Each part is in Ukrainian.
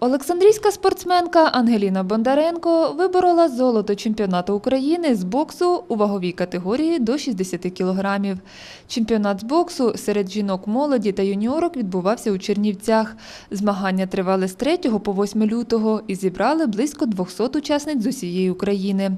Олександрійська спортсменка Ангеліна Бондаренко виборола золото чемпіонату України з боксу у ваговій категорії до 60 кілограмів. Чемпіонат з боксу серед жінок молоді та юніорок відбувався у Чернівцях. Змагання тривали з 3 по 8 лютого і зібрали близько 200 учасниць з усієї України.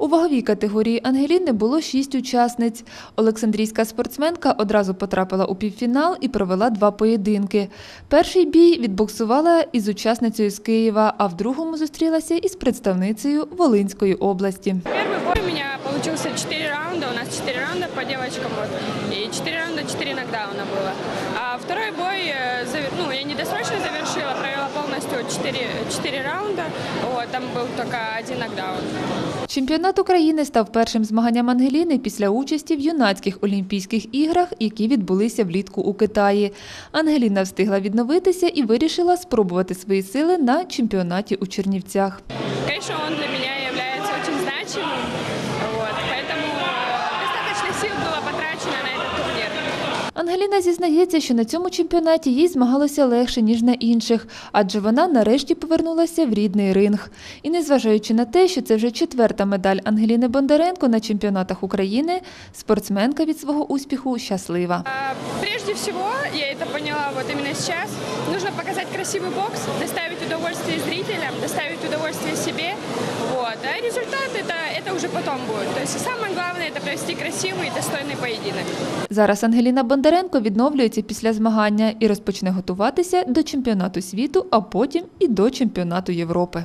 У ваговій категорії Ангеліни було 6 учасниць. Олександрійська спортсменка одразу потрапила у півфінал і провела два поєдинки. Перший бій відбоксувала із учасницею з Києва, а в другому зустрілася із представницею Волинської області. Первый бой у меня получился 4 раунда, у нас 4 раунда по девочкам, вот, и 4 раунда 4 нокдауна было. А второй бой, 4, 4 раунда, вот, там был только один нокдаун. Чемпіонат України став першим змаганням Ангеліни після участі в юнацьких Олімпійських іграх, які відбулися влітку у Китаї. Ангеліна встигла відновитися і вирішила спробувати свої сили на чемпіонаті у Чернівцях. Конечно, он для меня является очень значимым, Ангеліна зізнається, що на цьому чемпіонаті їй змагалося легше, ніж на інших, адже вона нарешті повернулася в рідний ринг. І незважаючи на те, що це вже четверта медаль Ангеліни Бондаренко на чемпіонатах України, спортсменка від свого успіху щаслива. Прежде всего, я это поняла вот именно сейчас, нужно показать красивый бокс, доставить удовольствие зрителям, доставить удовольствие себе уже потом будет. То есть самое главное это провести красивый и достойный поединок. Зараз Ангеліна Бондаренко відновлюється після змагання і розпочне готуватися до чемпіонату світу, а потім і до чемпіонату Європи.